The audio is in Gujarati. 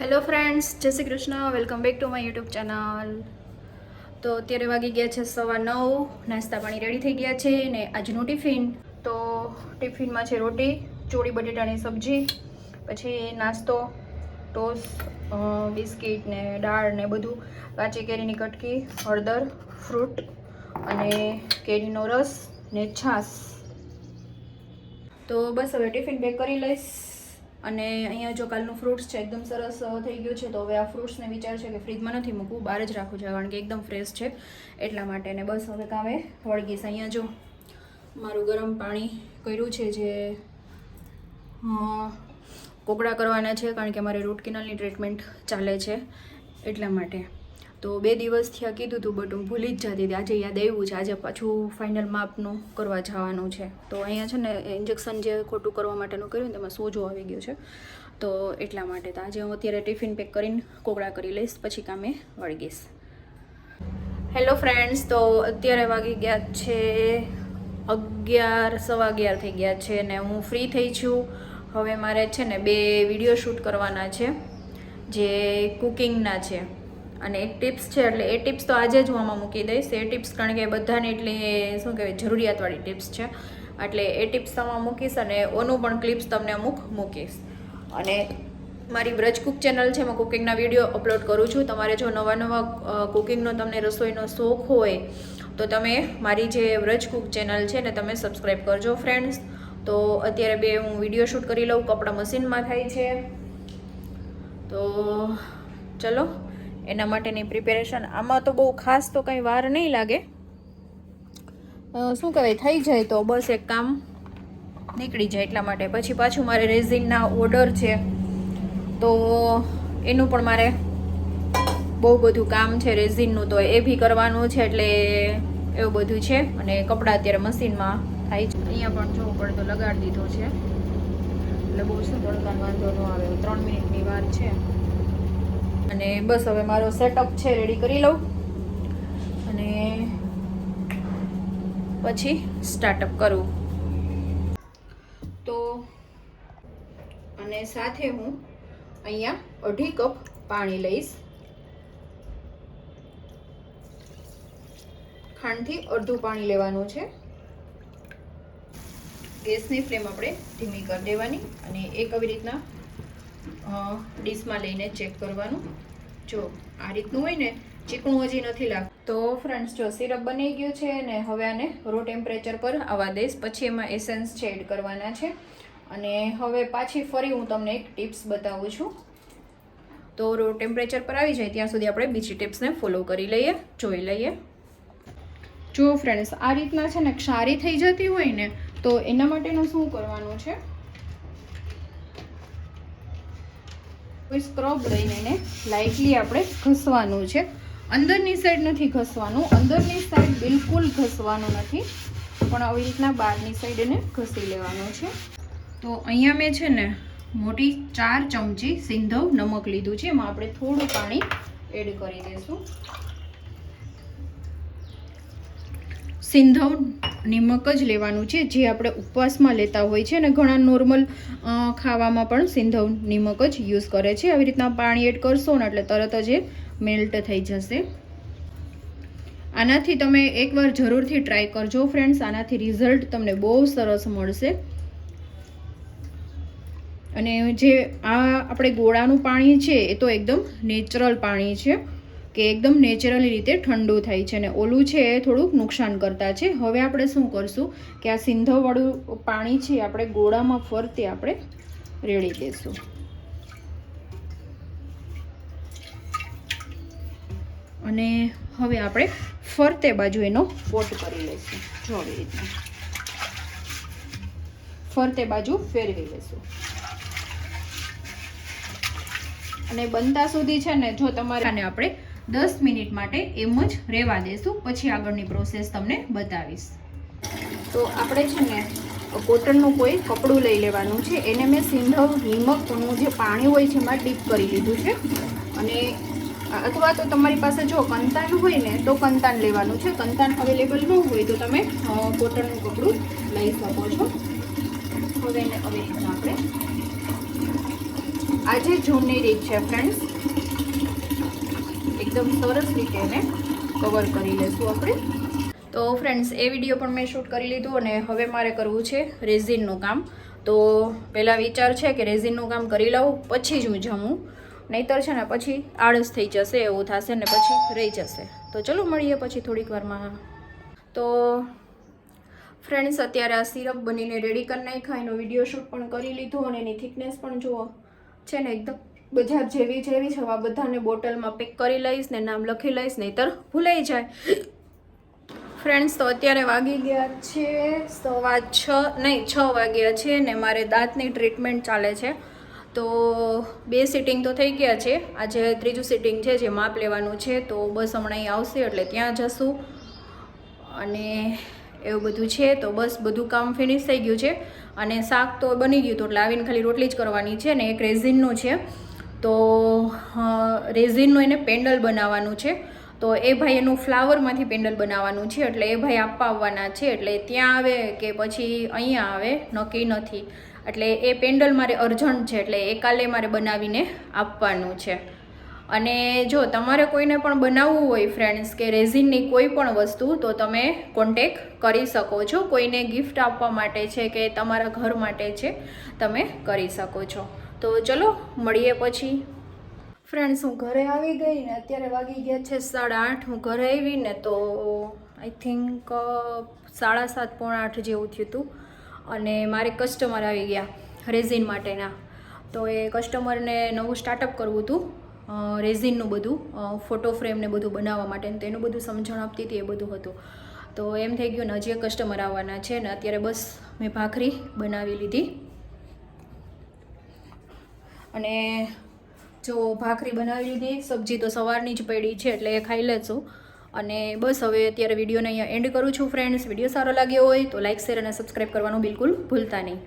હેલો ફ્રેન્ડ્સ જય Shri Krishna. Welcome back to my YouTube channel તો અત્યારે વાગી ગયા છે સવા નવ. નાસ્તા પાણી રેડી થઈ ગયા છે ને આજનું ટિફિન તો ટિફિનમાં છે રોટી, ચોળી બટેટાની સબ્જી, પછી નાસ્તો, ટોસ બિસ્કિટ ને દાળ ને બધું, કાચી કેરીની કટકી, હળદર, ફ્રૂટ અને કેરીનો રસ ને છાશ. તો બસ હવે ટિફિન પેક કરી લઈશ. અને અહીંયા જો કાલનું ફ્રૂટ્સ છે, એકદમ સરસ થઈ ગયું છે, તો હવે આ ફ્રૂટ્સને વિચાર છે કે ફ્રીજમાં નથી મૂકવું, બહાર જ રાખવું છે, કારણ કે એકદમ ફ્રેશ છે, એટલા માટે. ને બસ હવે કામે વળગીશ અહીંયા જો મારું ગરમ પાણી કર્યું છે, જે કોગળા કરવાના છે, કારણ કે મારે રૂટ કેનલની ટ્રીટમેન્ટ ચાલે છે, એટલા માટે. તો બે દિવસથી આ કીધું હતું બટ હું ભૂલી જ જતી હતી. આજે યાદ આવ્યું છે, આજે પાછું ફાઇનલ માપનું કરવા જવાનું છે. તો અહીંયા છે ને ઇન્જેક્શન જે ખોટું કરવા માટેનું કર્યું ને, તેમાં સોજો આવી ગયો છે. તો એટલા માટે તો આજે હું અત્યારે ટિફિન પેક કરીને કોગળા કરી લઈશ, પછી કામે વળગીશ હેલો ફ્રેન્ડ્સ તો અત્યારે વાગી ગયા છે અગિયાર, સવા અગિયાર થઈ ગયા છે ને હું ફ્રી થઈ છું. હવે મારે છે ને બે વીડિયો શૂટ કરવાના છે, જે કુકિંગના છે. અને ટિપ્સ છે એટલે એ ટિપ્સ તો આજે જ હું આમાં મૂકી દઈશ. એ ટિપ્સ કારણ કે બધાને એટલી શું કહેવાય, જરૂરિયાતવાળી ટિપ્સ છે. એટલે એ ટિપ્સ આમાં મૂકીશ અને ઓનું પણ ક્લિપ્સ તમને અમુક મૂકીશ. અને મારી બ્રજ કુક ચેનલ છે, એમાં કુકિંગના વીડિયો અપલોડ કરું છું. તમારે જો નવા નવા કુકિંગનો તમને રસોઈનો શોખ હોય, તો તમે મારી જે વ્રજ કુક ચેનલ છે ને તમે સબસ્ક્રાઈબ કરજો ફ્રેન્ડ્સ. તો અત્યારે બે હું વીડિયો શૂટ કરી લઉં, કપડાં મશીનમાં થાય છે. તો ચલો. એના માટેની પ્રિપેરેશન આમાં તો બહુ ખાસ તો કંઈ વાર નહીં લાગે. શું કહેવાય, થઈ જાય તો બસ એક કામ નીકળી જાય એટલા માટે. પછી પાછું મારે રેઝિનના ઓર્ડર છે. તો એનું પણ મારે બહુ બધું કામ છે રેઝિનનું તો. એ બી કરવાનું છે એટલે એવું બધું છે. અને કપડાં અત્યારે મશીનમાં થાય છે. અહીંયા પણ જો પડતો લગાડી દીધો છે. એટલે બહુ શું તડકાનો વાંધો ન આવે. ત્રણ મિનિટની વાર છે. અને બસ હવે મારો સેટઅપ છે રેડી કરી લઉં. અને પછી સ્ટાર્ટઅપ કરું. તો અને સાથે હું અહીંયા અઢી કપ પાણી લઈશ. ખાંડથી અડધું પાણી લેવાનું છે. ગેસની ફ્લેમ આપણે ધીમી કરી દેવાની અને એક આવી રીતના ડીશમાં લઈને ચેક કરવાનું. જો આ રીતનું હોય ને, ચીકણું હજી નથી લાગતું. તો ફ્રેન્ડ્સ જો સિરપ બની ગયું છે ને, હવે આને રો ટેમ્પરેચર પર આવવા દઈશ. પછી એમાં એસેન્સ છે એડ કરવાના છે. અને હવે પાછી ફરી હું તમને એક ટિપ્સ બતાવું છું. તો રો ટેમ્પરેચર પર આવી જાય, ત્યાં સુધી આપણે બીજી ટિપ્સને ફોલો કરી લઈએ, જોઈ લઈએ. જો ફ્રેન્ડ્સ આ રીતના છે ને, ક્ષારી થઈ જતી હોય ને, તો એના માટેનું શું કરવાનું છે? કોઈ સ્ક્રબ લઈને એને લાઇટલી આપણે ઘસવાનું છે. અંદરની સાઈડ નથી ઘસવાનું. અંદરની સાઈડ બિલકુલ ઘસવાનું નથી. પણ આવી રીતના બહારની સાઈડ એને ઘસી લેવાનું છે. તો અહીંયા મેં છે ને મોટી ચાર ચમચી સિંધવ નમક લીધું છે. એમાં આપણે થોડું પાણી એડ કરી દઈશું સિંધવ નિમક જ લેવાનું છે, જે આપણે ઉપવાસમાં લેતા હોય છે અને ઘણા નોર્મલ ખાવામાં પણ સિંધવ નિમક જ યુઝ કરે છે. આવી રીતના પાણી એડ કરશો ને એટલે તરત જ એ મેલ્ટ થઈ જશે. આનાથી તમે એકવાર જરૂરથી ટ્રાય કરજો ફ્રેન્ડ્સ. આનાથી રિઝલ્ટ તમને બહુ સરસ મળશે. અને જે આ આપણે ગોળાનું પાણી છે, એ તો એકદમ નેચરલ પાણી છે. કે એકદમ નેચરલી રીતે ઠંડુ થાય છે અને ઓલું છે એ થોડુંક નુકસાન કરતા છે. હવે આપણે શું કરશું કે આ સિંધવવાળું પાણી છે આપણે ગોળામાં ફરતે આપણે રેડી દઈશું અને હવે આપણે ફરતે બાજુ એનો પોટ કરી લઈશું. જો આવી રીતના ફરતે બાજુ ફેરવી લઈશું. અને બનતા સુધી છે ને જો તમારે આપણે દસ મિનિટ માટે એમ જ રહેવા દેશું. પછી આગળની પ્રોસેસ તમને બતાવીશ. તો આપણે છે ને, કોટનનું કોઈ કપડું લઈ લેવાનું છે. એને મેં સિંધવ હિમકનું જે પાણી હોય છે એમાં ડીપ કરી લીધું છે. અને અથવા તો તમારી પાસે જો કંતાન હોય ને, તો કંતાન લેવાનું છે. કંતાન અવેલેબલ ન હોય તો તમે કોટનનું કપડું લઈ શકો છો. હવે એને હવે આપણે આજે જૂનની રીત છે ફ્રેન્ડ્સ એકદમ સરસ રીતે એને કવર કરી લેશું આપણે. તો ફ્રેન્ડ્સ એ વીડિયો પણ મેં શૂટ કરી લીધું અને હવે મારે કરવું છે રેઝિનનું કામ. તો પહેલાં વિચાર છે કે રેઝિનનું કામ કરી લઉં પછી જ હું જમું. નહીતર છે ને પછી આળસ થઈ જશે, એવું થશે ને પછી રહી જશે. તો ચલો મળીએ પછી થોડીક વારમાં. તો ફ્રેન્ડ્સ અત્યારે આ સિરપ બનીને રેડી કરી નાખ્યા, એનો વીડિયો શૂટ પણ કરી લીધો અને એની થિકનેસ પણ જુઓ. છે ને એકદમ બજાર જેવી જેવી છે આ બધાને બોટલમાં પેક કરી લઈશ ને નામ લખી લઈશ, નહીતર ભૂલાઈ જાય. ફ્રેન્ડ્સ તો અત્યારે વાગી ગયા છે સવા છ, નહીં, છ વાગ્યા છે ને મારે દાંતની ટ્રીટમેન્ટ ચાલે છે. તો બે સિટિંગ તો થઈ ગયા છે, આજે ત્રીજું સિટિંગ છે જે માપ લેવાનું છે, તો બસ હમણાં આવશે એટલે ત્યાં જશું. અને એવું બધું છે, તો બસ બધું કામ ફિનિશ થઈ ગયું છે. અને શાક તો બની ગયું તો એટલે આવીને ખાલી રોટલી જ કરવાની છે ને એક રેઝિનનું છે. તો રેઝિનનું એને પેન્ડલ બનાવવાનું છે. તો એ ભાઈ એનું ફ્લાવરમાંથી પેન્ડલ બનાવવાનું છે, એટલે એ ભાઈ આપવા આવવાના છે, એટલે ત્યાં આવે કે પછી અહીંયા આવે, નક્કી નથી. એટલે એ પેન્ડલ મારે અર્જન્ટ છે, એટલે એ કાલે મારે બનાવીને આપવાનું છે. અને જો તમારે કોઈને પણ બનાવવું હોય ફ્રેન્ડ્સ કે રેઝિનની કોઈ પણ વસ્તુ, તો તમે કોન્ટેક કરી શકો છો. કોઈને ગિફ્ટ આપવા માટે છે કે તમારા ઘર માટે છે, તમે કરી શકો છો. તો ચલો, મળીએ પછી. ફ્રેન્ડ્સ હું ઘરે આવી ગઈ ને અત્યારે વાગી ગયા છે સાડા આઠ. હું ઘરે આવીને તો આઈ થિંક સાડા સાત, પોણા આઠ જેવું થયું હતું અને મારે કસ્ટમર આવી ગયા રેઝિન માટેના. તો એ કસ્ટમરને નવું સ્ટાર્ટઅપ કરવું હતું રેઝિનનું બધું ફોટો ફ્રેમ ને બધું બનાવવા માટે ને તેનું બધું સમજણ આપતી હતી એ બધું હતું. તો એમ થઈ ગયું ને હજી કસ્ટમર આવવાના છે ને અત્યારે બસ મેં ભાખરી બનાવી લીધી. અને જો ભાખરી બનાવી લીધી, સબ્જી તો સવારની જ પડી છે એટલે એ ખાઈ લેશું. અને બસ હવે અત્યારે વિડીયોને અહીંયા એન્ડ કરું છું ફ્રેન્ડ્સ વીડિયો સારો લાગ્યો હોય તો લાઇક શેર અને સબસ્ક્રાઈબ કરવાનું બિલકુલ ભૂલતા નહીં.